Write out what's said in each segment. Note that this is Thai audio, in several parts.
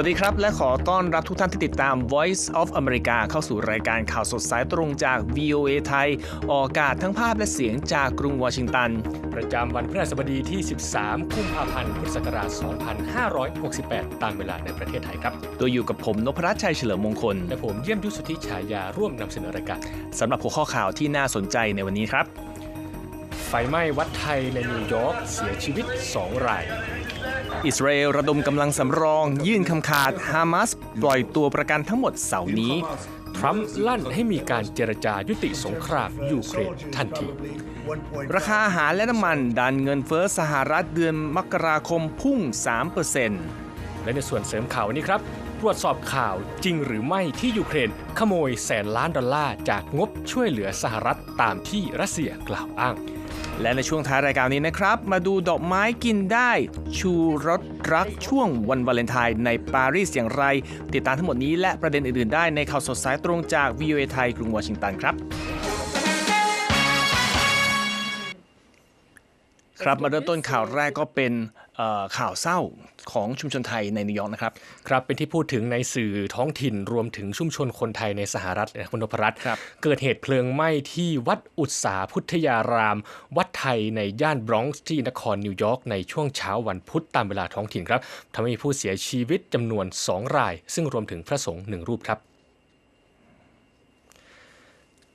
สวัสดีครับ และขอต้อนรับทุกท่านที่ติดตาม Voice of America เข้าสู่รายการข่าวสดสายตรงจาก VOA ไทย ออกอากาศทั้งภาพและเสียงจากกรุงวอชิงตัน ประจำวันพฤหัสบดีที่ 13 กุมภาพันธ์ พุทธศักราช 2568 ตามเวลาในประเทศไทยครับ โดยอยู่กับผมนพรัชชัยเฉลิมมงคล และผมเยี่ยมยุทธสุทธิฉายาร่วมนำเสนอรายการสำหรับหัวข้อข่าวที่น่าสนใจในวันนี้ครับ ไฟไหม้วัดไทยในนิวยอร์กเสียชีวิต 2 ราย อิสราเอลระดมกำลังสำรอง ยื่นคำขาดฮามาสปล่อยตัวประกันทั้งหมดเสาร์นี้ ทรัมป์ลั่นให้มีการเจรจายุติสงครามยูเครนทันที ราคาอาหารและน้ำมันดันเงินเฟ้อสหรัฐเดือนมกราคมพุ่ง 3%และในส่วนเสริมข่าววันนี้ครับ ตรวจสอบข่าวจริงหรือไม่ที่ยูเครน ขโมยแสนล้านดอลลาร์จากงบช่วยเหลือสหรัฐตามที่รัสเซียกล่าวอ้าง และในช่วงท้ายรายการนี้นะครับ มาดูดอกไม้กินได้ ชูรสรักช่วงวันวาเลนไทน์ในปารีสอย่างไร ติดตามทั้งหมดนี้และประเด็นอื่นๆได้ในข่าวสดสายตรงจาก VOA ไทยกรุงวอชิงตันครับครับมาเริ่มต้นข่าวแรกก็เป็น ข่าวเศร้าของชุมชนไทยในนิวยอร์กนะครับ ครับ เป็นที่พูดถึงในสื่อท้องถิ่นรวมถึงชุมชนคนไทยในสหรัฐนะคุณนพรัตน์ครับเกิดเหตุเพลิงไหม้ที่วัดอุตสาพุทธยาราม วัดไทยในย่านบรอนซ์ที่นครนิวยอร์กในช่วงเช้าวันพุธตามเวลาท้องถิ่นครับทำให้มีผู้เสียชีวิตจำนวน 2 ราย ซึ่งรวมถึงพระสงฆ์หนึ่งรูปครับ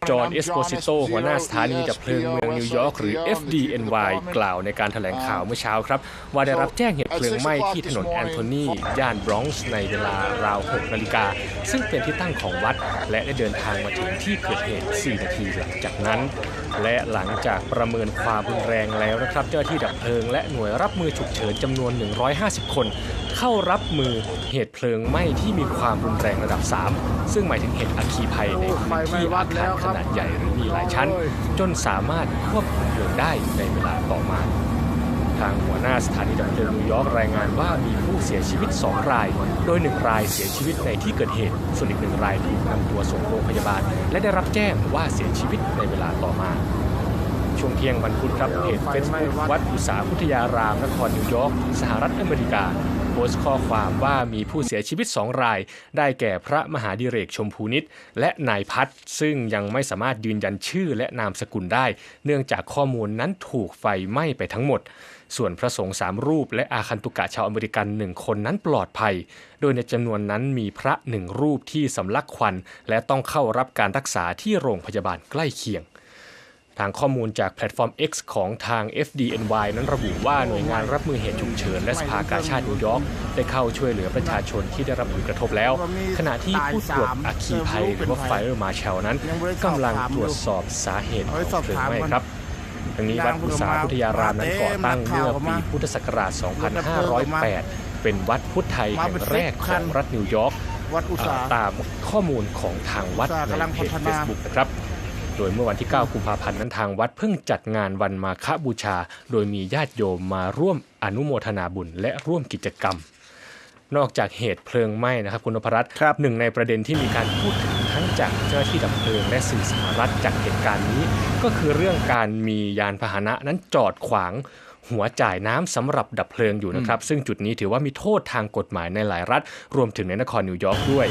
จอห์นเอสโ s ซิโตหัวหน้าสถานีดับเพลิงเมืองนิวยอร์กหรือ FDNY กล่าวในการแถลงข่าวเมื่อเช้าครับ ว่าได้รับแจ้งเหตุเพลิงไหม้ที่ถนนแอนโทนี ย่านบรอนซ์ในเวลาราว 6 นาฬิกา ซึ่งเป็นที่ตั้งของวัด และได้เดินทางมาถึงที่เกิดเหตุ 4 นาทีหลังจากนั้น และหลังจากประเมินความรุนแรงแล้วนะครับเจ้าหน้าที่ดับเพลิงและหน่วยรับมือฉุกเฉินจำนวน 150 คน เข้ารับมือเหตุเพลิงไหม้ที่มีความรุนแรงระดับ 3 ซึ่งหมายถึงเหตุอัคคีภัยในพื้นที่อาคารขนาดใหญ่หรือมีหลายชั้น จนสามารถควบคุมเพลิงได้ในเวลาต่อมา ทางหัวหน้าสถานีดับเพลิงนิวยอร์กรายงานว่ามีผู้เสียชีวิต 2 ราย โดย 1 รายเสียชีวิตในที่เกิดเหตุ ส่วนอีกหนึ่งรายถูกนำตัวส่งโรงพยาบาล และได้รับแจ้งว่าเสียชีวิตในเวลาต่อมาช่วงเที่ยงวันพุธครับเพจเฟซบุ๊กวัดอุตสาพุทธยารามนครนิวยอร์กสหรัฐอเมริกา โพสต์ข้อความว่ามีผู้เสียชีวิต 2 ราย ได้แก่พระมหาดิเรกชมพูนิตและนายพัฒซึ่งยังไม่สามารถยืนยันชื่อและนามสกุลได้ เนื่องจากข้อมูลนั้นถูกไฟไหม้ไปทั้งหมด ส่วนพระสงฆ์สามรูป และอาคันตุกะชาวอเมริกันหนึ่งคนนั้นปลอดภัย โดยในจำนวนนั้นมีพระหนึ่งรูปที่สำลักควัน และต้องเข้ารับการรักษาที่โรงพยาบาลใกล้เคียง ทางข้อมูลจากแพลตฟอร์ม X ของทาง FDNY นั้นระบุว่าหน่วยงานรับมือเหตุฉุกเฉินและสภากาชาตินิวยอร์กได้เข้าช่วยเหลือประชาชนที่ได้รับผลกระทบแล้ว ขณะที่ผู้ตรวจอัคคีภัยหรือว่า Fire Marshal นั้นกำลังตรวจสอบสาเหตุของเพลิงไหม้ครับทั้งนี้วัดอุตสาพุทธยารามนั้นก่อตั้งเมื่อปีพุทธศักราช 2508 เป็นวัดพุทธไทยแห่งแรกของรัฐนิวยอร์กวัดอุตสาตามข้อมูลของทางวัดอุตสาหในกำลังเพจพัฒนา Facebook นะครับ โดยเมื่อวันที่ 9 กุมภาพันธ์นั้นทางวัดเพิ่งจัดงานวันมาฆบูชา โดยมีญาติโยมมาร่วมอนุโมทนาบุญและร่วมกิจกรรม นอกจากเหตุเพลิงไหม้นะครับคุณนพรัตน์ครับหนึ่งในประเด็นที่มีการพูดถึงทั้งจากเจ้าหน้าที่ดับเพลิงและสื่อสหรัฐจากเหตุการณ์นี้ ก็คือเรื่องการมียานพาหนะนั้นจอดขวาง หัวจ่ายน้ำสำหรับดับเพลิงอยู่นะครับ ซึ่งจุดนี้ถือว่ามีโทษทางกฎหมายในหลายรัฐ รวมถึงในนครนิวยอร์กด้วย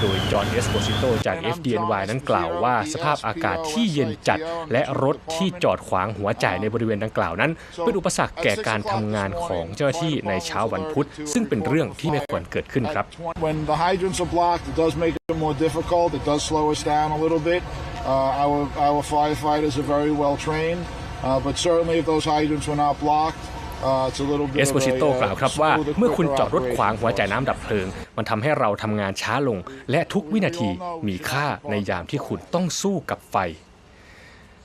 โดยจอห์นเอสโ s ซิโตจาก FDNY นั้นกล่าวว่า สภาพอากาศที่เย็นจัด และรถที่จอดขวางหัวจ่ายในบริเวณดังกล่าวนั้น เป็นอุปสรรคแก่การทำงานของเจ้าหน้าที่ในเช้าวันพุธ ซึ่งเป็นเรื่องที่ไม่ควรเกิดขึ้นครับ When the hydrants are blocked, it does make it more difficult. It does slow us down a little bit. Uh, our, our firefighters are very well trained, uh, but certainly if those hydrants were not blocked, uh, it's a little เอ bit ส of โ s ซิโต a กล่าว uh, ครับว่า smoother, เมื่อคุณ quicker จอดรถขวาง operation. หัวจ่ายน้ำดับเพลิง มันทำให้เราทำงานช้าลง และทุกวินาทีมีค่าในยามที่คุณต้องสู้กับไฟ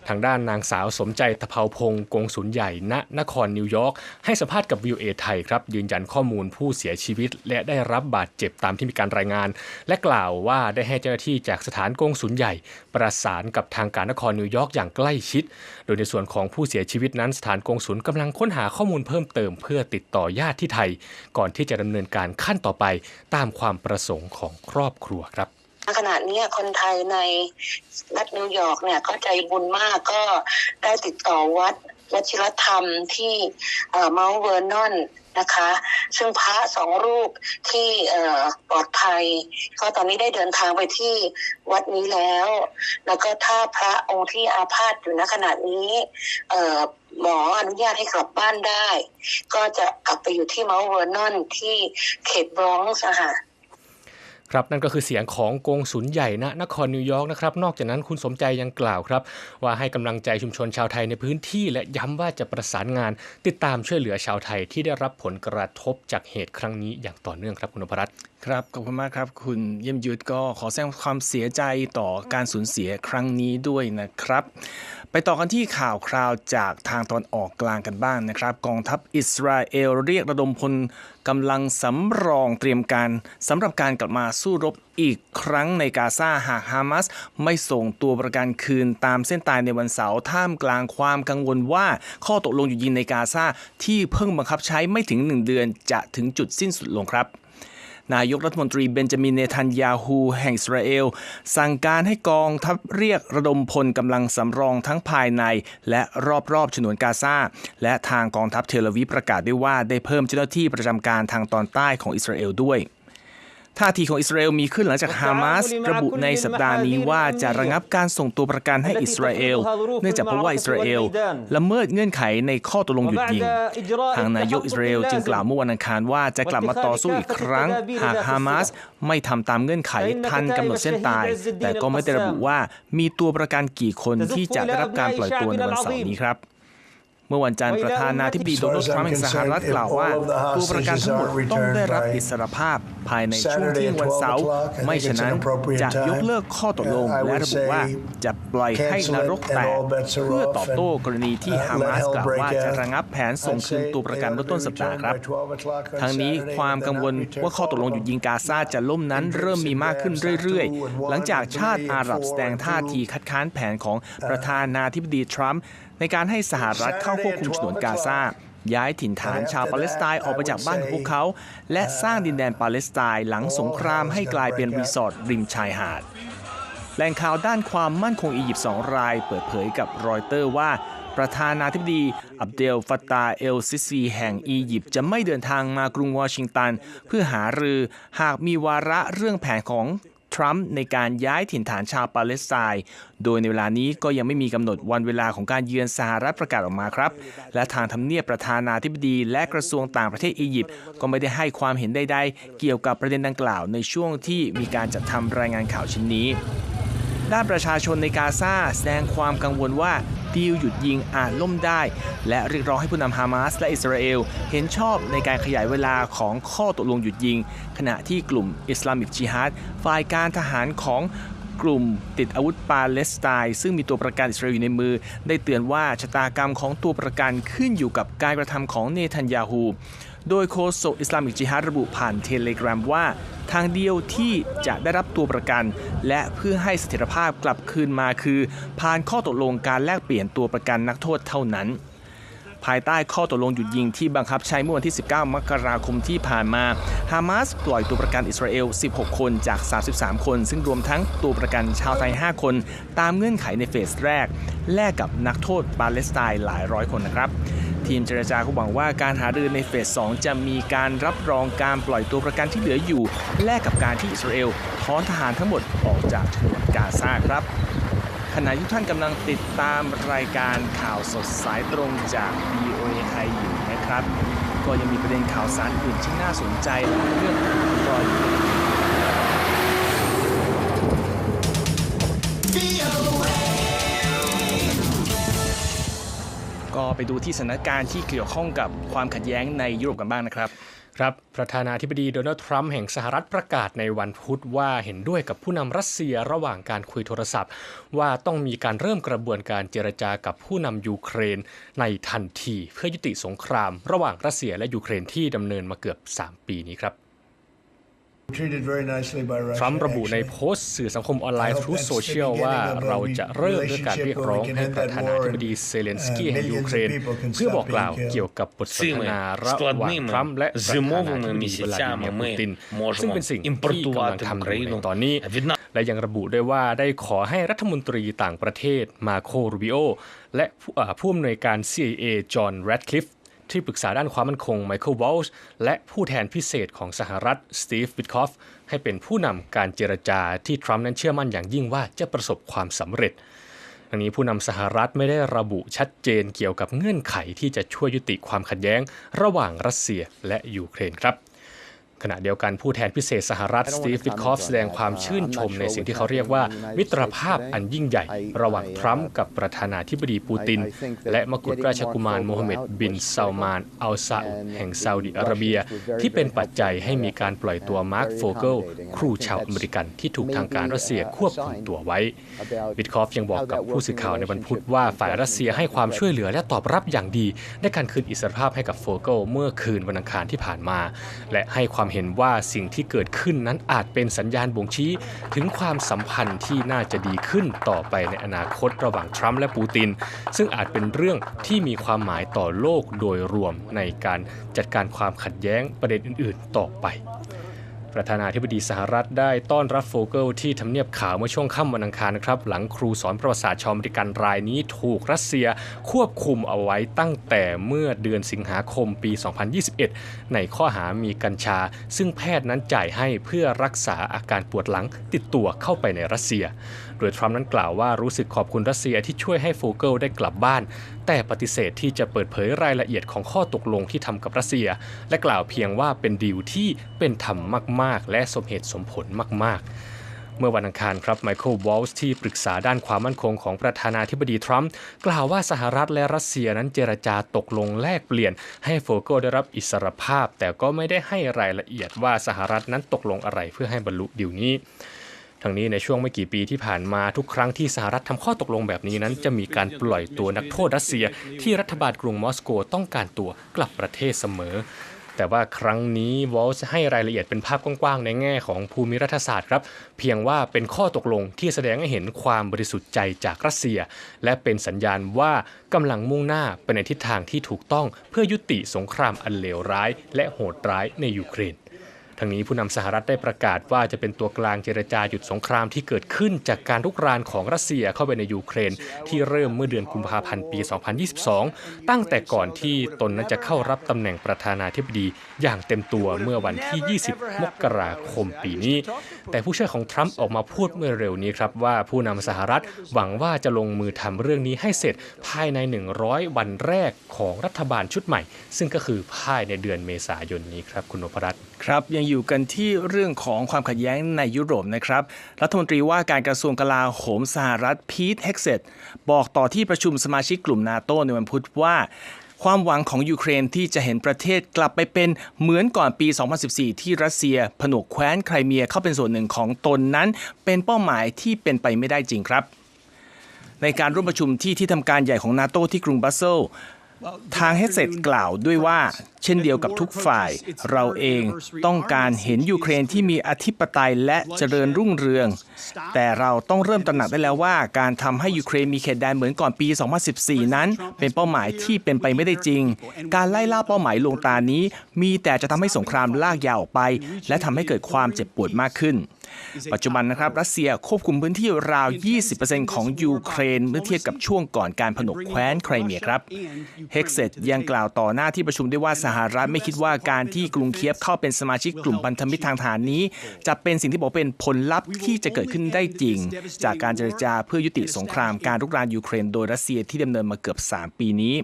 ทางด้านนางสาวสมใจตะเภาพงศ์กงสุลใหญ่ณนครนิวยอร์กให้สัมภาษณ์กับวิวเอไทยครับยืนยันข้อมูลผู้เสียชีวิต และได้รับบาดเจ็บตามที่มีการรายงาน และกล่าวว่าได้ให้เจ้าหน้าที่จากสถานกงสุลใหญ่ ประสานกับทางการนครนิวยอร์กอย่างใกล้ชิด โดยในส่วนของผู้เสียชีวิตนั้นสถานกงสุลกำลังค้นหาข้อมูลเพิ่มเติมเพื่อติดต่อญาติที่ไทย ก่อนที่จะดำเนินการขั้นต่อไปตามความประสงค์ของครอบครัวครับ ขณะนี้คนไทยในรัฐนิวยอร์กเนี่ยก็ใจบุญมากก็ได้ติดต่อวัดวชิรธรรมที่เมาเวอร์นอนนะคะ ซึ่งพระสองรูปที่ปลอดภัย ก็ตอนนี้ได้เดินทางไปที่วัดนี้แล้ว แล้วก็ถ้าพระองค์ที่อาพาธอยู่ณขณะนี้หมออนุญาตให้กลับบ้านได้ ก็จะกลับไปอยู่ที่เมาเวอร์นอนที่เขตบรอนซ์ค่ะ ครับนั่นก็คือเสียงของกงสุลใหญ่ณนครนิวยอร์กนะครับนอกจากนั้นคุณสมใจยังกล่าวครับว่าให้กำลังใจชุมชนชาวไทยในพื้นที่ และย้ำว่าจะประสานงาน ติดตามช่วยเหลือชาวไทยที่ได้รับผลกระทบจากเหตุครั้งนี้อย่างต่อเนื่องครับคุณนพรัตน์ครับขอบคุณมากครับ คุณเยี่ยมยุทธก็ขอแสดงความเสียใจต่อการสูญเสียครั้งนี้ด้วยนะครับ ไปต่อกันที่ข่าวคราวจากทางตอนออกกลางกันบ้างนะครับ กองทัพอิสราเอลเรียกระดมพลกำลังสำรองเตรียมการสำหรับการกลับมาสู้รบอีกครั้งในกาซาหากฮามาสไม่ส่งตัวประกันคืนตามเส้นตายในวันเสาร์ท่ามกลางความกังวลว่า ข้อตกลงหยุดยิงในกาซาที่เพิ่งบังคับใช้ไม่ถึง 1 เดือนจะถึงจุดสิ้นสุดลงครับ นายกรัฐมนตรีเบนจามินเนทันยาฮูแห่งอิสราเอล สั่งการให้กองทัพเรียกระดมพลกำลังสำรองทั้งภายใน และรอบๆฉนวนกาซาและทางกองทัพเทลอาวีประกาศด้วยว่าได้เพิ่มเจ้าหน้าที่ประจำการทางตอนใต้ของอิสราเอลด้วย ท่าทีของอิสราเอลมีขึ้นหลังจากฮามาสระบุในสัปดาห์นี้ว่าจะระงับการส่งตัวประกันให้อิสราเอล เนื่องจากพบว่าอิสราเอลละเมิดเงื่อนไขในข้อตกลงหยุดยิง ทางนายกอิสราเอลจึงกล่าวเมื่อวันอังคารว่าจะกลับมาต่อสู้อีกครั้ง หากฮามาสไม่ทำตามเงื่อนไขทันกำหนดเส้นตาย แต่ก็ไม่ได้ระบุว่ามีตัวประกันกี่คนที่จะได้รับการปล่อยตัวในวันเสาร์นี้ครับ เมื่อวันจันทร์ประธานาธิบดีโดนัลด์ทรัมป์แห่งสหรัฐกล่าวว่าตัวประกันทั้งหมดต้องได้รับอิสรภาพภายในช่วงเที่ยงวันเสาร์ไม่ฉะนั้นจะยกเลิกข้อตกลงและระบุว่าจะปล่อยให้นรกแตกเพื่อตอบโต้กรณีที่ฮามาสกล่าวว่าจะระงับแผนส่งคืนตัวประกันเมื่อต้นสัปดาห์ครับ ทั้งนี้ความกังวลว่าข้อตกลงหยุดยิงกาซาจะล่มนั้นเริ่มมีมากขึ้นเรื่อยๆ หลังจากชาติอาหรับแสดงท่าทีคัดค้านแผนของประธานาธิบดีทรัมป์ ในการให้สหรัฐเข้าควบคุมฉนวนกาซาย้ายถิ่นฐานชาวปาเลสไตน์ออกไปจากบ้านของพวกเขา และสร้างดินแดนปาเลสไตน์หลังสงครามให้กลายเป็นรีสอร์ทริมชายหาด แหล่งข่าวด้านความมั่นคงอียิปต์สองราย เปิดเผยกับรอยเตอร์ว่า ประธานาธิบดี อับเดลฟัตตาเอลซิซีแห่งอียิปต์จะไม่เดินทางมากรุงวอชิงตัน เพื่อหารือหากมีวาระเรื่องแผนของ ทรัมป์ในการย้ายถิ่นฐานชาวปาเลสไตน์โดยในเวลานี้ก็ยังไม่มีกำหนดวันเวลาของการเยือนสหรัฐประกาศออกมาครับ และทางทำเนียบประธานาธิบดีและกระทรวงต่างประเทศอียิปต์ก็ไม่ได้ให้ความเห็นใดๆเกี่ยวกับประเด็นดังกล่าวในช่วงที่มีการจัดทำรายงานข่าวชิ้นนี้ด้านประชาชนในกาซาแสดงความกังวลว่า ดีลหยุดยิงอาจล่มได้ และเรียกร้องให้ผู้นำฮามาสและอิสราเอล เห็นชอบในการขยายเวลาของข้อตกลงหยุดยิง ขณะที่กลุ่มอิสลามิกจิฮัดฝ่ายการทหารของกลุ่มติดอาวุธปาเลสไตน์ซึ่งมีตัวประกันอิสราเอลอยู่ในมือ ได้เตือนว่าชะตากรรมของตัวประกันขึ้นอยู่กับการกระทำของเนทันยาฮู โดยโฆษกอิสลามิกจิฮัดระบุผ่านเทเลกราฟว่า ทางเดียวที่จะได้รับตัวประกัน และเพื่อให้เสถียรภาพกลับคืนมาคือ ผ่านข้อตกลงการแลกเปลี่ยนตัวประกันนักโทษเท่านั้นภายใต้ข้อตกลงหยุดยิงที่บังคับใช้เมื่อวันที่ 19 มกราคมที่ผ่านมา ฮามาสปล่อยตัวประกันอิสราเอล 16 คนจาก 33 คน ซึ่งรวมทั้งตัวประกันชาวไทย 5 คน ตามเงื่อนไขในเฟสแรก แลกกับนักโทษปาเลสไตน์หลายร้อยคนนะครับ ทีมเจรจาก็หวังว่าการหารือในเฟส 2 จะมีการรับรองการปล่อยตัวประกันที่เหลืออยู่ แลกกับการที่อิสราเอลถอนทหารทั้งหมดออกจากฉนวนกาซาครับขณะที่ท่านกำลังติดตามรายการข่าวสดสายตรงจาก VOA ไทยอยู่นะครับ ก็ยังมีประเด็นข่าวสารอื่นที่น่าสนใจและเรื่องรออยู่ ไปดูที่สถานการณ์ที่เกี่ยวข้องกับความขัดแย้งในยุโรปกันบ้างนะครับครับประธานาธิบดีโดนัลด์ทรัมป์แห่งสหรัฐประกาศในวันพุธว่าเห็นด้วยกับผู้นำรัสเซียระหว่างการคุยโทรศัพท์ ว่าต้องมีการเริ่มกระบวนการเจรจากับผู้นำยูเครนในทันที เพื่อยุติสงคราม ระหว่างรัสเซียและยูเครนที่ดำเนินมาเกือบ 3 ปีนี้ครับ ทรัม Russia. ป์ระบุใน actually. โพสต์สื่อสังคมออนไลน์ Truth Social ว่าเราจะเริ่มด้วยการเรียกร้องให้ประธานาธิบดีเซเลนสกี้แห่งยูเครน เพื่อบอกกล่าวเกี่ยวกับบทสนทนาระหว่างทรัมป์และประธานาธิบดีวลาดิเมียร์ปูตินซึ่งเป็นสิ่งที่กำลังทำอยู่ในตอนนี้ และยังระบุด้วยว่าได้ขอให้รัฐมนตรีต่างประเทศมาโครูบิโอและผู้อ่าผู้อำนวยการ CIA จอห์นแรดคลิฟ ที่ปรึกษาด้านความมั่นคงไมเคิลวอลช์และผู้แทนพิเศษของสหรัฐสตีฟวิทคอฟให้เป็นผู้นำการเจรจาที่ทรัมป์นั้นเชื่อมั่นอย่างยิ่งว่าจะประสบความสำเร็จทั้งนี้ผู้นำสหรัฐไม่ได้ระบุชัดเจนเกี่ยวกับเงื่อนไขที่จะช่วยยุติความขัดแย้ง ระหว่างรัสเซียและยูเครนครับ ขณะเดียวกันผู้แทนพิเศษสหรัฐสตีฟวิทคอฟแสดงความชื่นชมในสิ่งที่เขาเรียกว่ามิตรภาพอันยิ่งใหญ่ ระหว่างทรัมป์กับประธานาธิบดีปูติน และมกุฎราชกุมารโมฮัมเหม็ดบินซาลมานอัลซาอุดแห่งซาอุดิอาระเบีย ที่เป็นปัจจัยให้มีการปล่อยตัวมาร์คโฟเกิลครูชาวอเมริกันที่ถูกทางการรัสเซียควบคุมตัวไว้วิทคอฟยังบอกกับผู้สื่อข่าวในวันพุธว่าฝ่ายรัสเซียให้ความช่วยเหลือและตอบรับอย่างดีในการคืนอิสรภาพให้กับโฟเกิลเมื่อคืนวันอังคารที่ผ่านมา และให้ความเห็นว่าสิ่งที่เกิดขึ้นนั้นอาจเป็นสัญญาณบ่งชี้ ถึงความสัมพันธ์ที่น่าจะดีขึ้นต่อไปในอนาคตระหว่างทรัมป์และปูติน ซึ่งอาจเป็นเรื่องที่มีความหมายต่อโลกโดยรวมในการจัดการความขัดแย้งประเด็นอื่น ๆ ต่อไป ประธานาธิบดีสหรัฐได้ต้อนรับโฟเกิลที่ทำเนียบขาวเมื่อช่วงค่ำวันอังคารนะครับ หลังครูสอนประวัติศาสตร์ชาวอเมริกันรายนี้ถูกรัสเซียควบคุมเอาไว้ตั้งแต่เมื่อเดือนสิงหาคมปี 2021 ในข้อหามีกัญชา ซึ่งแพทย์นั้นจ่ายให้เพื่อรักษาอาการปวดหลังติดตัวเข้าไปในรัสเซีย โดยทรัมป์นั้นกล่าวว่ารู้สึกขอบคุณรัสเซียที่ช่วยให้โฟเกิลได้กลับบ้าน แต่ปฏิเสธที่จะเปิดเผยรายละเอียดของข้อตกลงที่ทำกับรัสเซีย และกล่าวเพียงว่าเป็นดีลที่เป็นธรรมมาก ๆ และสมเหตุสมผลมาก ๆเมื่อวันอังคารครับไมเคิลวอลส์ที่ปรึกษาด้านความมั่นคงของประธานาธิบดีทรัมป์กล่าวว่าสหรัฐและรัสเซียนั้นเจรจาตกลงแลกเปลี่ยน ให้โฟโกได้รับอิสรภาพ แต่ก็ไม่ได้ให้รายละเอียดว่าสหรัฐนั้นตกลงอะไรเพื่อให้บรรลุดีลนี้ ทั้งนี้ในช่วงไม่กี่ปีที่ผ่านมาทุกครั้งที่สหรัฐทำข้อตกลงแบบนี้นั้น จะมีการปล่อยตัวนักโทษรัสเซีย ที่รัฐบาลกรุงมอสโกต้องการตัวกลับประเทศเสมอ แต่ว่าครั้งนี้วอลส์ให้รายละเอียดเป็นภาพกว้างๆในแง่ของภูมิรัฐศาสตร์ครับ เพียงว่าเป็นข้อตกลงที่แสดงให้เห็นความบริสุทธิ์ใจจากรัสเซีย และเป็นสัญญาณว่ากำลังมุ่งหน้าไปในทิศทางที่ถูกต้องเพื่อยุติสงครามอันเลวร้าย และโหดร้ายในยูเครน ทั้งนี้ผู้นำสหรัฐได้ประกาศว่าจะเป็นตัวกลางเจรจาหยุดสงครามที่เกิดขึ้นจากการลุกรานของรัสเซียเข้าไปในยูเครน ที่เริ่มเมื่อเดือนกุมภาพันธ์ปี 2022 ตั้งแต่ก่อนที่ตนนั้นจะเข้ารับตำแหน่งประธานาธิบดีอย่างเต็มตัวเมื่อวันที่ 20 มกราคมปีนี้ แต่ผู้ช่วยของทรัมป์ออกมาพูดเมื่อเร็วนี้ครับว่าผู้นำสหรัฐหวังว่าจะลงมือทำเรื่องนี้ให้เสร็จภายใน 100 วันแรกของรัฐบาลชุดใหม่ ซึ่งก็คือภายในเดือนเมษายนนี้ครับคุณนพรัตน์ ครับยังอยู่กันที่เรื่องของความขัดแย้งในยุโรปนะครับ รัฐมนตรีว่าการกระทรวงกลาโหมสหรัฐพีทเฮกเซตบอกต่อที่ประชุมสมาชิกกลุ่มนาโตในวันพุธว่า ความหวังของยูเครนที่จะเห็นประเทศกลับไปเป็นเหมือนก่อนปี 2014 ที่รัสเซีย ผนวกแคว้นไครเมียเข้าเป็นส่วนหนึ่งของตนนั้น เป็นเป้าหมายที่เป็นไปไม่ได้จริงครับ ในการร่วมประชุมที่ที่ทำการใหญ่ของนาโตที่กรุงบรัสเซล ทางเฮดเซตกล่าวด้วยว่า เช่นเดียวกับทุกฝ่าย เราเองต้องการเห็นยูเครนที่มีอธิปไตยและเจริญรุ่งเรือง แต่เราต้องเริ่มตระหนักได้แล้วว่า การทำให้ยูเครนมีเขตแดนเหมือนก่อนปี 2014 นั้น เป็นเป้าหมายที่เป็นไปไม่ได้จริง การไล่ล่าเป้าหมายลวงตานี้ มีแต่จะทำให้สงครามลากยาวออกไป และทำให้เกิดความเจ็บปวดมากขึ้น ปัจจุบันนะครับรัสเซียควบคุมพื้นที่ราว 20%ของยูเครนเมื่อเทียบกับช่วงก่อนการผนวกแคว้นไครเมียครับเฮกเซตยังกล่าวต่อหน้าที่ประชุมด้วยว่าสหรัฐไม่คิดว่าการที่กรุงเคียฟเข้าเป็นสมาชิกกลุ่มพันธมิตรทางทหารนี้ จะเป็นสิ่งที่บอกเป็นผลลัพธ์ที่จะเกิดขึ้นได้จริง จากการเจรจาเพื่อยุติสงครามการรุกรานยูเครนโดยรัสเซียที่ดำเนินมาเกือบ 3 ปีนี้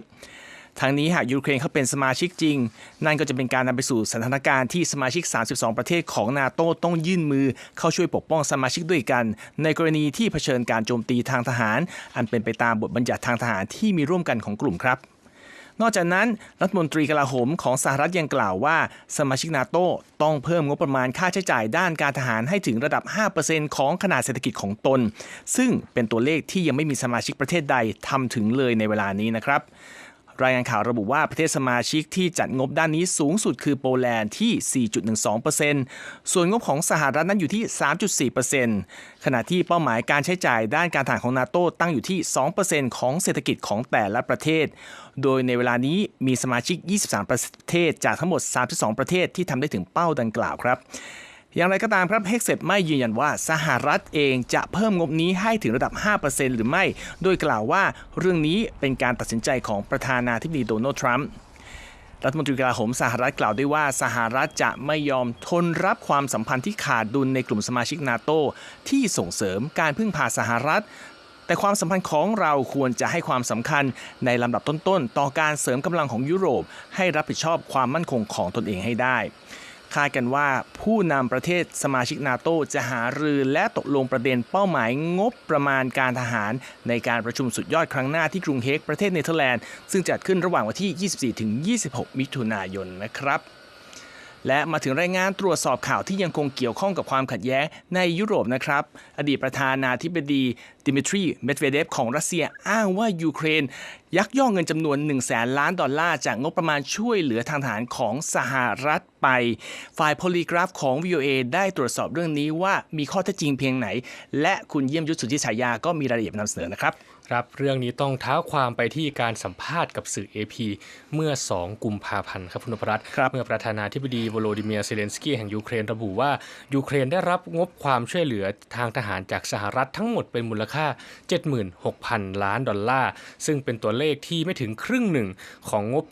ทั้งนี้หากยูเครนเขาเป็นสมาชิกจริง นั่นก็จะเป็นการนำไปสู่สถานการณ์ที่สมาชิก 32 ประเทศของนาโตต้องยื่นมือเข้าช่วยปกป้องสมาชิกด้วยกัน ในกรณีที่เผชิญการโจมตีทางทหาร อันเป็นไปตามบทบัญญัติทางทหารที่มีร่วมกันของกลุ่มครับนอกจากนั้น รัฐมนตรีกลาโหมของสหรัฐยังกล่าวว่า สมาชิกนาโตต้องเพิ่มงบประมาณค่าใช้จ่ายด้านการทหารให้ถึงระดับ 5%ของขนาดเศรษฐกิจของตน ซึ่งเป็นตัวเลขที่ยังไม่มีสมาชิกประเทศใดทำถึงเลยในเวลานี้นะครับ รายงานข่าวระบุว่าประเทศสมาชิกที่จัดงบด้านนี้สูงสุดคือโปแลนด์ที่ 4.12%ส่วนงบของสหรัฐนั้นอยู่ที่ 3.4%ขณะที่เป้าหมายการใช้จ่ายด้านการทหารของนาโตตั้งอยู่ที่ 2%ของเศรษฐกิจของแต่ละประเทศ โดยในเวลานี้มีสมาชิก 23 ประเทศจากทั้งหมด 32 ประเทศที่ทำได้ถึงเป้าดังกล่าวครับ อย่างไรก็ตามครับเฮกเซตไม่ยืนยันว่าสหรัฐเองจะเพิ่มงบนี้ให้ถึงระดับ 5%หรือไม่ โดยกล่าวว่าเรื่องนี้เป็นการตัดสินใจของประธานาธิบดีโดนัลด์ทรัมป์รัฐมนตรีกลาโหมสหรัฐกล่าวด้วยว่าสหรัฐจะไม่ยอมทนรับความสัมพันธ์ที่ขาดดุลในกลุ่มสมาชิกนาโตที่ส่งเสริมการพึ่งพาสหรัฐ แต่ความสัมพันธ์ของเราควรจะให้ความสำคัญในลำดับต้นๆ ต่อการเสริมกำลังของยุโรป ให้รับผิดชอบความมั่นคงของตนเองให้ได้ คาดกันว่าผู้นำประเทศสมาชิกนาโตจะหารือและตกลงประเด็นเป้าหมายงบประมาณการทหาร ในการประชุมสุดยอดครั้งหน้าที่กรุงเฮกประเทศเนเธอร์แลนด์ ซึ่งจัดขึ้นระหว่างวันที่ 24-26 มิถุนายนนะครับ และมาถึงรายงานตรวจสอบข่าวที่ยังคงเกี่ยวข้องกับความขัดแย้งในยุโรปนะครับ อดีตประธานาธิบดีดิมิทรีเมดเวเดฟของรัสเซียอ้างว่ายูเครน ยักยอกเงินจำนวน 1 0 0 0 0แสนล้านดอลลาร์จากงบประมาณช่วยเหลือทางทหารของสหรัฐไป ฝ่ายโพลีกราฟของ VOA ได้ตรวจสอบเรื่องนี้ว่ามีข้อเท็จจริงเพียงไหน และคุณเยี่ยมยุทธสุทธิฉายาก็มีรายละเอียดนำเสนอนะครับ ครับเรื่องนี้ต้องเท้าความไปที่การสัมภาษณ์กับสื่อ AP เมื่อ 2 กุมภาพันธ์ครับคุณนพรัตน์ครับเมื่อประธานาธิบดีวโลดิเมียร์เซเลนสกี้แห่งยูเครนระบุว่า ยูเครนได้รับงบความช่วยเหลือทางทหารจากสหรัฐทั้งหมดเป็นมูลค่า 76,000 ล้านดอลลาร์ ซึ่งเป็นตัวเลขที่ไม่ถึงครึ่งหนึ่งของงบ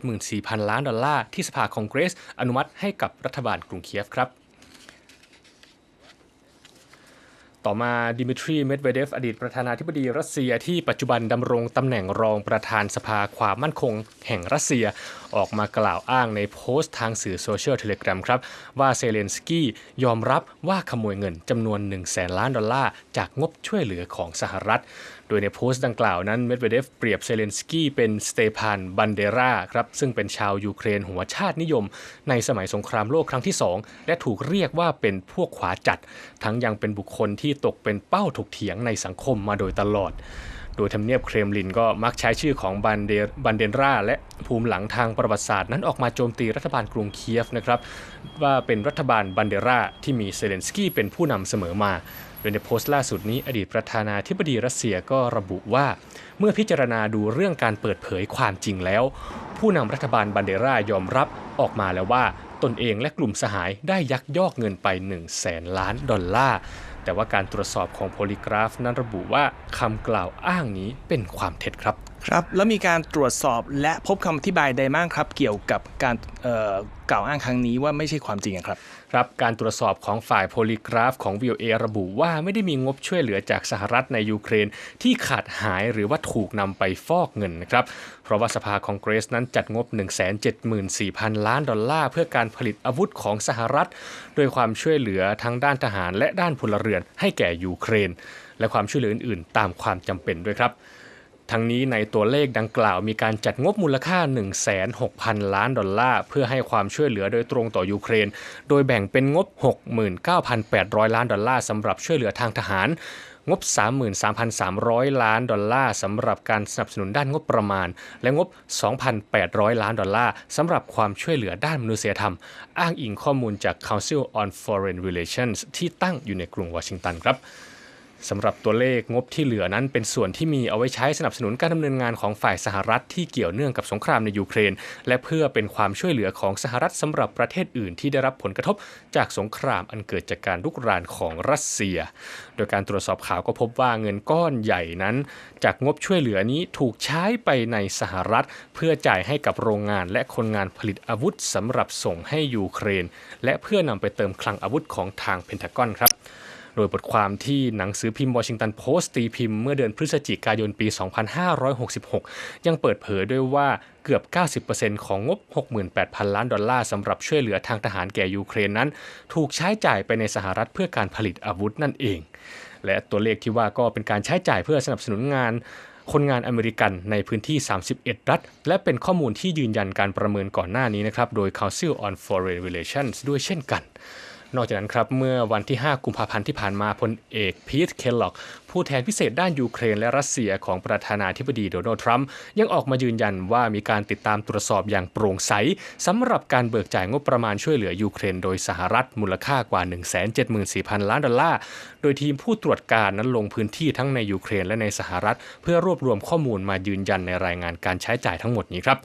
174,000 ล้านดอลลาร์ที่สภาคองเกรส อนุมัติให้กับรัฐบาลกรุงเคียฟครับ ต่อมาดิมิทรีเมดเวเดฟอดีตประธานาธิบดีรัสเซียที่ปัจจุบันดำรงตำแหน่งรองประธานสภาความมั่นคงแห่งรัสเซีย ออกมากล่าวอ้างในโพสต์ทางสื่อโซเชียลเทเลกราฟครับ ว่าเซเลนสกี้ยอมรับว่าขโมยเงินจำนวน 1 0 0 0 0แสนล้านดอลลาร์จากงบช่วยเหลือของสหรัฐ โดยในโพสต์ดังกล่าวนั้นเมดเวเดฟเปรียบเซเลนสกี้เป็นสเตพานบันเดราครับซึ่งเป็นชาวยูเครนหัวชาตินิยม ในสมัยสงครามโลกครั้งที่ 2 และถูกเรียกว่าเป็นพวกขวาจัด ทั้งยังเป็นบุคคลที่ตกเป็นเป้าถกเถียงในสังคมมาโดยตลอด โดยทำเนียบเครมลินก็มักใช้ชื่อของบันเดบันเดนราและภูมิหลังทางประวัติศาสตร์นั้นออกมาโจมตีรัฐบาลกรุงเคียฟนะครับว่าเป็นรัฐบาลบันเดราที่มีเซเลนสกี้เป็นผู้นำเสมอมาโดยในโพสต์ล่าสุดนี้อดีตประธานาธิบดีรัสเซียก็ระบุว่า เมื่อพิจารณาดูเรื่องการเปิดเผยความจริงแล้ว ผู้นำรัฐบาลบันเดรายอมรับออกมาแล้วว่า ตนเองและกลุ่มสหายได้ยักยอกเงินไป 1 0 0 0 0แสนล้านดอลลาร์ แต่ว่าการตรวจสอบของโพลีกราฟนั้นระบุว่าคำกล่าวอ้างนี้เป็นความเท็จครับ ครับ แล้วมีการตรวจสอบและพบคำอธิบายใดบ้างครับ เกี่ยวกับการเกล่าวอ้างครั้งนี้ว่าไม่ใช่ความจริงครับ ครับการตรวจสอบของฝ่ายโพลีกราฟของ VOA ระบุว่าไม่ได้มีงบช่วยเหลือจากสหรัฐในยูเครน ที่ขาดหายหรือว่าถูกนำไปฟอกเงินนะครับ เพราะว่าสภาคองเกรสนั้นจัดงบ 174,000 ล้านดอลลาร์ เพื่อการผลิตอาวุธของสหรัฐ โดยความช่วยเหลือทั้งด้านทหารและด้านพลเรือนให้แก่ยูเครน และความช่วยเหลืออื่น ๆ ตามความจำเป็นด้วยครับ ทั้งนี้ในตัวเลขดังกล่าวมีการจัดงบมูลค่า 16,000 ล้านดอลลาร์ เพื่อให้ความช่วยเหลือโดยตรงต่อยูเครน โดยแบ่งเป็นงบ 69,800 ล้านดอลลาร์สำหรับช่วยเหลือทางทหาร งบ 33,300 ล้านดอลลาร์สำหรับการสนับสนุนด้านงบประมาณ และงบ 2,800 ล้านดอลลาร์สำหรับความช่วยเหลือด้านมนุษยธรรม อ้างอิงข้อมูลจาก Council on Foreign Relations ที่ตั้งอยู่ในกรุงวอชิงตันครับ สำหรับตัวเลขงบที่เหลือนั้นเป็นส่วนที่มีเอาไว้ใช้สนับสนุนการดำเนินงานของฝ่ายสหรัฐที่เกี่ยวเนื่องกับสงครามในยูเครน และเพื่อเป็นความช่วยเหลือของสหรัฐสำหรับประเทศอื่นที่ได้รับผลกระทบจากสงครามอันเกิดจากการลุกรานของรัสเซีย โดยการตรวจสอบข่าวก็พบว่าเงินก้อนใหญ่นั้น จากงบช่วยเหลือนี้ถูกใช้ไปในสหรัฐ เพื่อจ่ายให้กับโรงงานและคนงานผลิตอาวุธสำหรับส่งให้ยูเครน และเพื่อนำไปเติมคลังอาวุธของทางเพนทากอนครับ โดยบทความที่หนังสือพิมพ์วอชิงตันโพสต์ตีพิมพ์เมื่อเดือนพฤศจิกายนปี 2566 ยังเปิดเผยด้วยว่าเกือบ 90%ของงบ 68,000 ล้านดอลลาร์สำหรับช่วยเหลือทางทหารแก่ยูเครนนั้น ถูกใช้จ่ายไปในสหรัฐเพื่อการผลิตอาวุธนั่นเอง และตัวเลขที่ว่าก็เป็นการใช้จ่ายเพื่อสนับสนุนงานคนงานอเมริกันในพื้นที่ 31 รัฐ และเป็นข้อมูลที่ยืนยันการประเมินก่อนหน้านี้นะครับ โดย Council on Foreign Relations ด้วยเช่นกัน นอกจากนั้นครับเมื่อวันที่ 5 กุมภาพันธ์ที่ผ่านมาพลเอกพีท เคลล็อก ผู้แทนพิเศษด้านยูเครนและรัสเซียของประธานาธิบดีโดนัลด์ทรัมป์ยังออกมายืนยันว่ามีการติดตามตรวจสอบอย่างโปร่งใสสำหรับการเบิกจ่ายงบประมาณช่วยเหลือยูเครนโดยสหรัฐมูลค่ากว่า 174,000 ล้านดอลลาร์ โดยทีมผู้ตรวจการนั้นลงพื้นที่ทั้งในยูเครนและในสหรัฐ เพื่อรวบรวมข้อมูลมายืนยันในรายงานการใช้จ่ายทั้งหมดนี้ครับ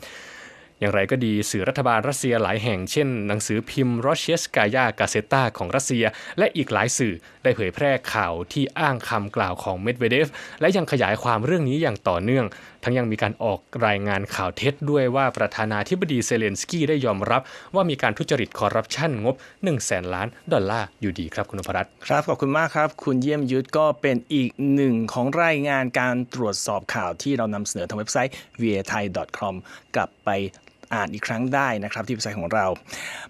อย่างไรก็ดีสื่อรัฐบาลรัสเซียหลายแห่งเช่น หนังสือพิมพ์รอเชสกายากาเซตาของรัสเซีย และอีกหลายสื่อได้เผยแพร่ข่าวที่อ้างคำกล่าวของเมดเวเดฟ และยังขยายความเรื่องนี้อย่างต่อเนื่อง ทั้งยังมีการออกรายงานข่าวเท็จด้วยว่าประธานาธิบดีเซเลนสกี้ได้ยอมรับ ว่ามีการทุจริตคอร์รัปชันงบ1 0 0 0 0แสนล้านดอลลาร์อยู่ดีครับคุณนพรัตน์ครับขอบคุณมากครับ คุณเยี่ยมยุทธก็เป็นอีกหนึ่งของรายงานการตรวจสอบข่าวที่เรานำเสนอทางเว็บไซต์ v a t h a i c o m กลับไป อ่านอีกครั้งได้นะครับที่เว็บไซต์ของเรา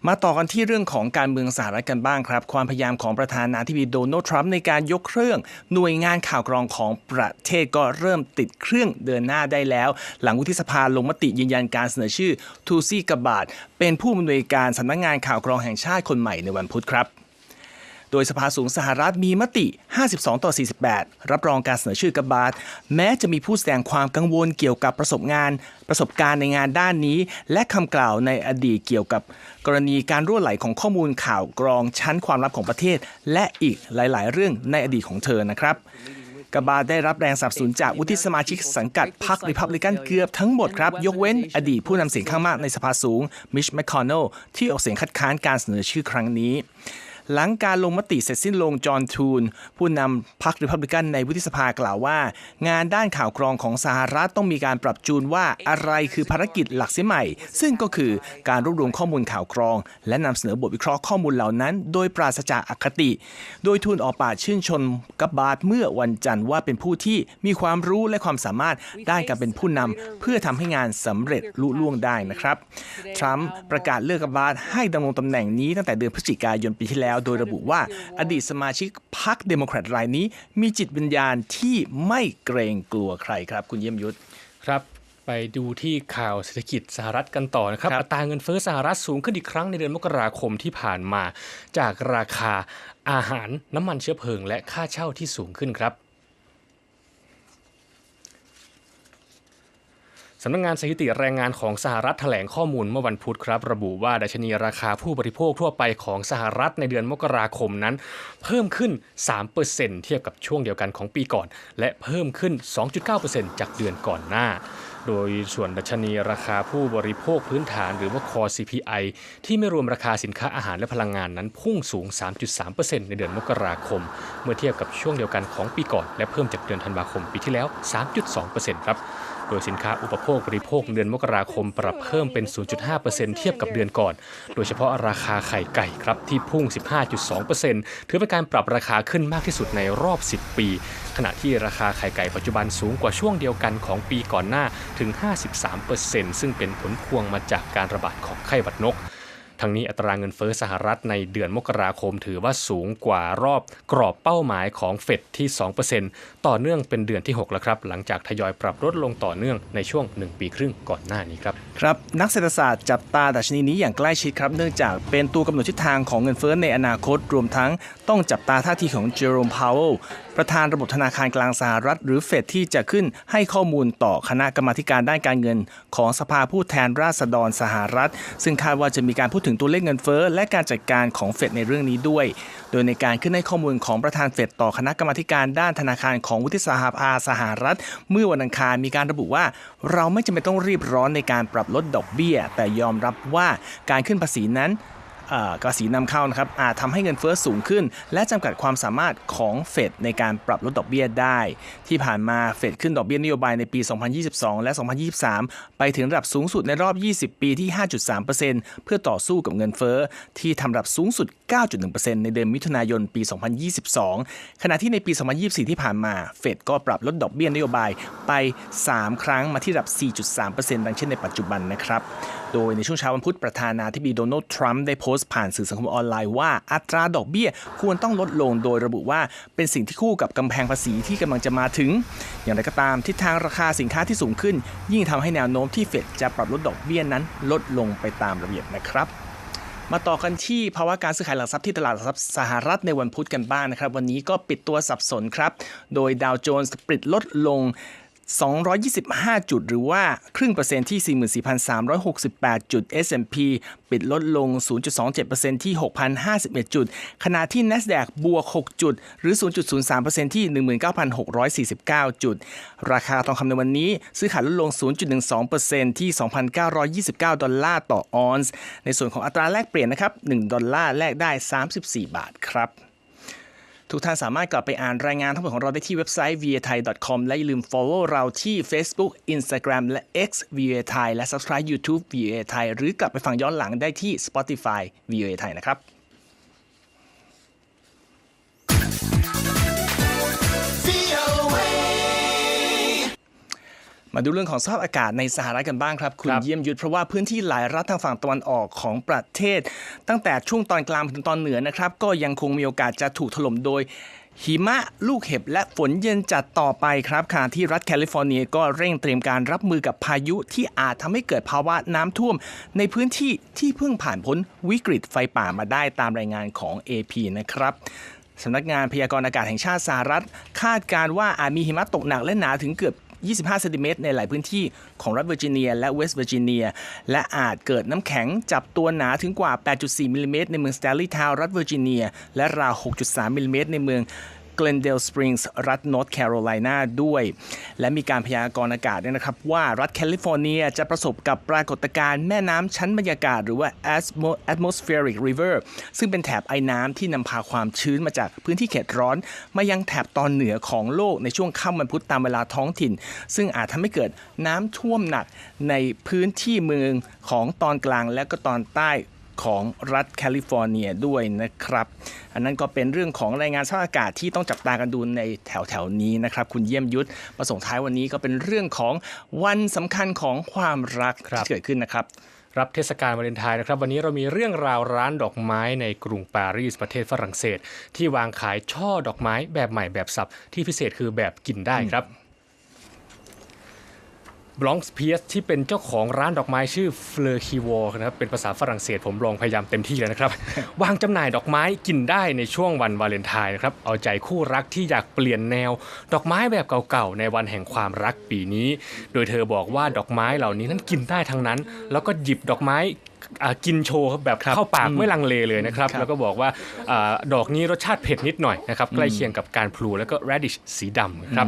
มาต่อกันที่เรื่องของการเมืองสหรัฐกันบ้างครับ ความพยายามของประธานาธิบดีโดนัลด์ทรัมป์ในการยกเครื่อง หน่วยงานข่าวกรองของประเทศก็เริ่มติดเครื่องเดินหน้าได้แล้ว หลังวุฒิสภาลงมติยืนยันการเสนอชื่อทูซี่กบาดเป็นผู้อำนวยการสำนักงานข่าวกรองแห่งชาติคนใหม่ในวันพุธครับ โดยสภาสูงสหรัฐมีมติ 52 ต่อ 48 รับรองการเสนอชื่อกบาทแม้จะมีผู้แสดงความกังวลเกี่ยวกับประสบงาน ประสบการณ์ในงานด้านนี้ และคำกล่าวในอดีตเกี่ยวกับกรณีการรั่วไหลของข้อมูลข่าวกรองชั้นความลับของประเทศ และอีกหลาย ๆ เรื่องในอดีตของเธอนะครับกบาได้รับแรงสนับสนุนจากวุฒิสมาชิกสังกัดพรรคริพับลิกันเกือบทั้งหมดครับ ยกเว้นอดีตผู้นำเสียงข้างมากในสภาสูงมิชแมคคอนเนลที่ออกเสียงคัดค้านการเสนอชื่อครั้งนี้ หลังการลงมติเสร็จสิ้นลงจอห์นทูน ผู้นำพรรคริพับลิกันในวุฒิสภากล่าวว่า งานด้านข่าวกรองของสหรัฐต้องมีการปรับจูนว่าอะไรคือภารกิจหลักเสียใหม่ ซึ่งก็คือการรวบรวมข้อมูลข่าวกรอง และนำเสนอบทวิเคราะห์ข้อมูลเหล่านั้น โดยปราศจากอคติ โดยทูนออกปากชื่นชมกับบาทเมื่อวันจันทร์ว่าเป็นผู้ที่มีความรู้และความสามารถด้านการเป็นผู้นำเพื่อทำให้งานสำเร็จลุล่วงได้นะครับทรัมป์ประกาศเลือกกับบาทให้ดำรงตำแหน่งนี้ตั้งแต่เดือนพฤศจิกายนปีที่แล้วโดยระบุว่าอดีตสมาชิกพรรคเดโมแครตรายนี้ มีจิตวิญญาณที่ไม่เกรงกลัวใครครับ คุณเยี่ยมยุทธครับไปดูที่ข่าวเศรษฐกิจสหรัฐกันต่อนะครับครับอัตราเงินเฟ้อสหรัฐสูงขึ้นอีกครั้งในเดือนมกราคมที่ผ่านมา จากราคาอาหารน้ำมันเชื้อเพลิง และค่าเช่าที่สูงขึ้นครับ สำนักงานสถิติแรงงานของสหรัฐแถลงข้อมูลเมื่อวันพุธครับ ระบุว่าดัชนีราคาผู้บริโภคทั่วไปของสหรัฐในเดือนมกราคมนั้น เพิ่มขึ้น 3%เทียบกับช่วงเดียวกันของปีก่อน และเพิ่มขึ้น 2.9%จากเดือนก่อนหน้า โดยส่วนดัชนีราคาผู้บริโภคพื้นฐานหรือว่า Core CPI ที่ไม่รวมราคาสินค้าอาหารและพลังงานนั้นพุ่งสูง 3.3%ในเดือนมกราคม เมื่อเทียบกับช่วงเดียวกันของปีก่อน และเพิ่มจากเดือนธันวาคมปีที่แล้ว 3.2%ครับ โดยสินค้าอุปโภคบริโภคเดือนมกราคมปรับเพิ่มเป็น 0.5%เทียบกับเดือนก่อน โดยเฉพาะราคาไข่ไก่ครับที่พุ่ง 15.2%ถือเป็นการปรับราคาขึ้นมากที่สุดในรอบ 10 ปี ขณะที่ราคาไข่ไก่ปัจจุบันสูงกว่าช่วงเดียวกันของปีก่อนหน้าถึง 53%ซึ่งเป็นผลพวงมาจากการระบาดของไข้หวัดนก ทั้งนี้อัตราเงินเฟ้อสหรัฐในเดือนมกราคมถือว่าสูงกว่ารอบกรอบเป้าหมายของเฟดที่ 2%ต่อเนื่องเป็นเดือนที่ 6 แล้วครับ หลังจากทยอยปรับลดลงต่อเนื่องในช่วง 1 ปีครึ่งก่อนหน้านี้ครับ ครับ นักเศรษฐศาสตร์จับตาดัชนีนี้อย่างใกล้ชิดครับเนื่องจากเป็นตัวกำหนดทิศทางของเงินเฟ้อในอนาคตรวมทั้งต้องจับตาท่าทีของเจอโรมพาวเวล ประธานระบบธนาคารกลางสหรัฐ หรือเฟดที่จะขึ้นให้ข้อมูลต่อคณะกรรมาการด้านการเงิน ของสภาผู้แทนราษฎรสหรัฐ ซึ่งคาดว่าจะมีการพูดถึงตัวเลขเงินเฟ้อและการจัดการของเฟดในเรื่องนี้ด้วย โดยในการขึ้นให้ข้อมูลของประธานเฟดต่อคณะกรรมาการด้านธนาคารของวุฒิสภาสหรัฐ เมื่อวันอังคารมีการระบุว่า เราไม่จำเป็นต้องรีบร้อนในการปรับลดดอกเบี้ย แต่ยอมรับว่าการขึ้นภาษีนั้น เอ่อภาษีนำเข้านะครับอาจทำให้เงินเฟ้อสูงขึ้น และจำกัดความสามารถของเฟดในการปรับลดดอกเบี้ยได้ ที่ผ่านมาเฟดขึ้นดอกเบี้ยนโยบายในปี 2022 และ 2023 ไปถึงระดับสูงสุดในรอบ 20 ปีที่ 5.3%เพื่อต่อสู้กับเงินเฟ้อที่ทำระดับสูงสุด 9.1%ในเดือนมิถุนายนปี 2022 ขณะที่ในปี 2024 ที่ผ่านมาเฟดก็ปรับลดดอกเบี้ยนโยบายไป 3 ครั้งมาที่ระดับ 4.3%ดังเช่นในปัจจุบันนะครับ โดยในช่วงเช้าวันพุธประธานาธิบดีโดนัลด์ทรัมป์ได้โพสต์ผ่านสื่อสังคมออนไลน์ว่าอัตราดอกเบี้ยควรต้องลดลงโดยระบุว่าเป็นสิ่งที่คู่กับกำแพงภาษีที่กำลังจะมาถึง อย่างไรก็ตามทิศทางราคาสินค้าที่สูงขึ้น ยิ่งทำให้แนวโน้มที่เฟดจะปรับลดดอกเบี้ยนั้น ลดลงไปตามระเบียบนะครับมาต่อกันที่ภาวะการซื้อขายหลักทรัพย์ที่ตลาดหลักทรัพย์สหรัฐในวันพุธกันบ้างนะครับ วันนี้ก็ปิดตัวสับสนครับ โดยดาวโจนส์ปิดลดลง 225 จุด หรือว่าครึ่งเปอร์เซ็นต์ที่ 44,368 จุด S&P ปิดลดลง 0.27%ที่ 6,051 จุด ขณะที่ NASDAQ บวก 6 จุด หรือ 0.03%ที่ 19,649 จุด ราคาทองคำในวันนี้ซื้อขายลดลง 0.12%ที่ 2,929 ดอลลาร์ต่อออนซ์ ในส่วนของอัตราแลกเปลี่ยนนะครับ 1 ดอลลาร์แลกได้ 34 บาทครับ ทุกท่านสามารถกลับไปอ่านรายงานทั้งหมดของเราได้ที่เว็บไซต์ v a t h a i com และอย่าลืม follow เราที่ Facebook Instagram และ X v a t h a i และ subscribe YouTube v a t h a i หรือกลับไปฟังย้อนหลังได้ที่ Spotify v a t h a i นะครับ มาดูเรื่องของสภาพอากาศในสหรัฐกันบ้างครับ คุณครับเยี่ยมยุทธเพราะว่าพื้นที่หลายรัฐทางฝั่งตะวันออกของประเทศ ตั้งแต่ช่วงตอนกลางถึงตอนเหนือนะครับ ก็ยังคงมีโอกาสจะถูกถล่มโดยหิมะลูกเห็บและฝนเย็นจัดต่อไปครับขณะที่รัฐแคลิฟอร์เนียก็เร่งเตรียมการรับมือกับพายุที่อาจทำให้เกิดภาวะน้ำท่วม ในพื้นที่ที่เพิ่งผ่านพ้นวิกฤตไฟป่ามาได้ตามรายงานของ AP นะครับสำนักงานพยากรณ์อากาศแห่งชาติสหรัฐ คาดการณ์ว่าอาจมีหิมะตกหนักและหนาถึงเกือบ 25เซนติเมตรในหลายพื้นที่ของรัฐเวอร์จิเนีย และเวสต์เวอร์จิเนีย และอาจเกิดน้ำแข็งจับตัวหนาถึงกว่า 8.4มิลลิเมตรในเมืองสแตลลีย์ทาวน์รัฐเวอร์จิเนีย และราว 6.3มิลลิเมตรในเมือง เกลนเดลสปริงส์รัฐนอร์ทแคโรไลนาด้วย และมีการพยากรณ์อากาศด้วยนะครับ ว่ารัฐแคลิฟอร์เนียจะประสบกับปรากฏการณ์แม่น้ำชั้นบรรยากาศหรือว่า Atmo- atmospheric river ซึ่งเป็นแถบไอ้น้ำที่นำพาความชื้นมาจากพื้นที่เขตร้อน มายังแถบตอนเหนือของโลกในช่วงค่ำวันพุธตามเวลาท้องถิ่น ซึ่งอาจทำให้เกิดน้ำท่วมหนักในพื้นที่เมืองของตอนกลางและก็ตอนใต้ ของรัฐแคลิฟอร์เนียด้วยนะครับ อันนั้นก็เป็นเรื่องของรายงานสภาพอากาศที่ต้องจับตากันดูในแถวแถวๆนี้นะครับ คุณเยี่ยมยุทธประสงท้ายวันนี้ก็เป็นเรื่องของวันสำคัญของความรักครับที่เกิดขึ้นนะครับรับเทศกาลวาเลนไทน์นะครับ วันนี้เรามีเรื่องราวร้านดอกไม้ในกรุงปารีสประเทศฝรั่งเศส ที่วางขายช่อดอกไม้แบบใหม่แบบสับที่พิเศษคือแบบกินได้ครับ บลองส์เพียสที่เป็นเจ้าของร้านดอกไม้ชื่อเฟลอคิวอนะครับเป็นภาษาฝรั่งเศสผมลองพยายามเต็มที่แล้วนะครับ วางจำหน่ายดอกไม้กินได้ในช่วงวันวาเลนไทน์นะครับเอาใจคู่รักที่อยากเปลี่ยนแนว ดอกไม้แบบเก่าๆในวันแห่งความรักปีนี้ โดยเธอบอกว่าดอกไม้เหล่านี้นั้นกินได้ทั้งนั้น แล้วก็หยิบดอกไม้อ่า กินโชว์ครับแบบเข้าปากไม่ลังเลเลยนะครับครับแล้วก็บอกว่าอาดอกนี้รสชาติเผ็ดนิดหน่อยนะครับใกล้เคียงกับการพลูแล้วก็ radish สีดำครับ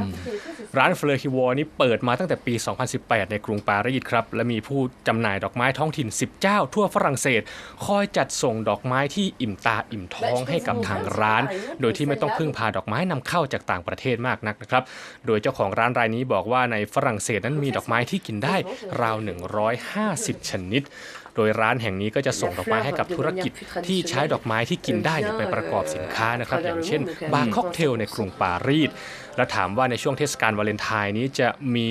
ร้านเฟลอร์คิวอนี้เปิดมาตั้งแต่ปี 2018 ในกรุงปารีสครับและมีผู้จำหน่ายดอกไม้ท้องถิ่น 10 เจ้า ทั่วฝรั่งเศส คอยจัดส่งดอกไม้ที่อิ่มตาอิ่มท้องให้กับทางร้าน โดยที่ไม่ต้องพึ่งพาดอกไม้นำเข้าจากต่างประเทศมากนักนะครับโดยเจ้าของร้านรายนี้บอกว่าในฝรั่งเศสนั้นมีดอกไม้ที่กินได้ราว 150 ชนิด โดยร้านแห่งนี้ก็จะส่งดอกไม้ให้กับธุรกิจที่ใช้ดอกไม้ที่กินได้ไปประกอบสินค้านะครับ อย่างเช่นบาร์ค็อกเทลในกรุงปารีสแล้วถามว่าในช่วงเทศกาลวาเลนไทน์นี้จะมี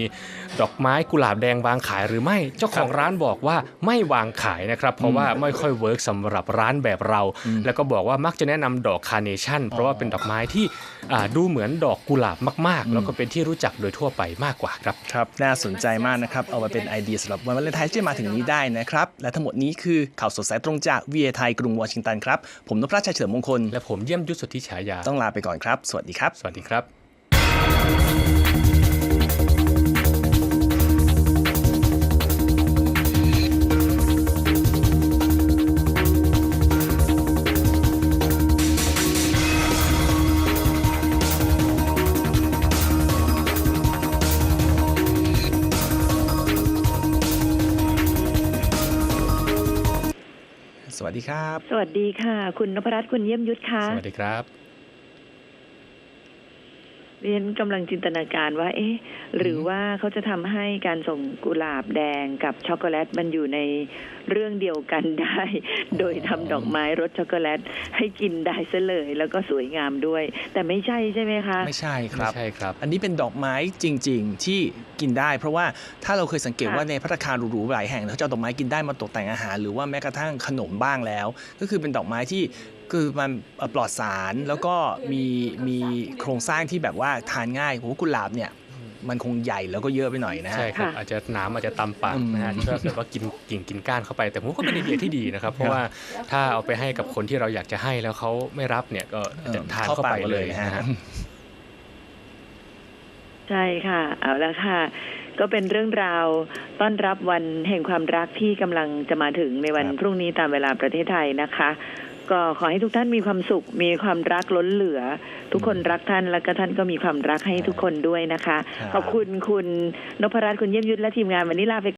ดอกไม้กุหลาบแดงวางขายหรือไม่ เจ้าของร้านบอกว่าไม่วางขายนะครับ เพราะว่าไม่ค่อยเวิร์กสำหรับร้านแบบเรา แล้วก็บอกว่ามักจะแนะนำดอกคาร์เนชั่นเพราะว่าเป็นดอกไม้ที่อ่าดูเหมือนดอกกุหลาบมากๆ แล้วก็เป็นที่รู้จักโดยทั่วไปมากกว่าครับครับ น่าสนใจมากนะครับ เอามาเป็นไอเดียสำหรับวันวาเลนไทน์ที่จะมาถึงนี้ได้นะครับ และทั้งหมดนี้คือข่าวสดสายตรงจากวีไทยกรุงวอชิงตันครับ ผมนพรัชชัยเฉลิมมงคล และผมเยี่ยมยุทธสุทธิฉายา ต้องลาไปก่อนครับ สวัสดีครับ สวัสดีครับ ดีครับ สวัสดีค่ะ คุณนพรัตน์คุณเยี่ยมยุทธค่ะ สวัสดีครับ เรียนกำลังจินตนาการว่า เอ๊ะ หรือว่าเขาจะทำให้การส่งกุหลาบแดงกับช็อกโกแลตมันอยู่ในเรื่องเดียวกันได้ โดยทำดอกไม้รสช็อกโกแลตให้กินได้ซะเลย แล้วก็สวยงามด้วย แต่ไม่ใช่ใช่ไหมคะ ไม่ใช่ครับไม่ใช่ครับ อันนี้เป็นดอกไม้จริง ๆ ที่กินได้ เพราะว่าถ้าเราเคยสังเกตค่ะว่าในพัตตาคารหรูๆหลายแห่งเขาจะเอาดอกไม้กินได้มาตกแต่งอาหาร หรือว่าแม้กระทั่งขนมบ้างแล้ว ก็คือเป็นดอกไม้ที่ คือมันเอ่อปลอดสารแล้วก็มีมีโครงสร้างที่แบบว่าทานง่ายผมว่ากุหลาบเนี่ยมันคงใหญ่แล้วก็เยอะไปหน่อยนะฮะใช่ครับค่ะอาจจะหน้ำอาจจะตำปากอืมนะฮะถ้าเกิดว่ากินกิ่งกินก้านเข้าไปแต่ผมก็เป็นไอเดียที่ดีนะครับ เพราะว่าถ้าเอาไปให้กับคนที่เราอยากจะให้แล้วเขาไม่รับเนี่ยก็อาจจะทานเข้าไปเลยนะฮะใช่ค่ะเอาละค่ะ ก็เป็นเรื่องราวต้อนรับวันแห่งความรักที่กำลังจะมาถึงในวันครับพรุ่งนี้ตามเวลาประเทศไทยนะคะ ก็ขอให้ทุกท่านมีความสุข มีความรักล้นเหลือ ทุกคนรักท่านแล้วก็ท่านก็มีความรักให้ทุกคนด้วยนะคะครับขอบคุณคุณนพรัตน์คุณเยี่ยมยุทธและทีมงานวันนี้ลาไป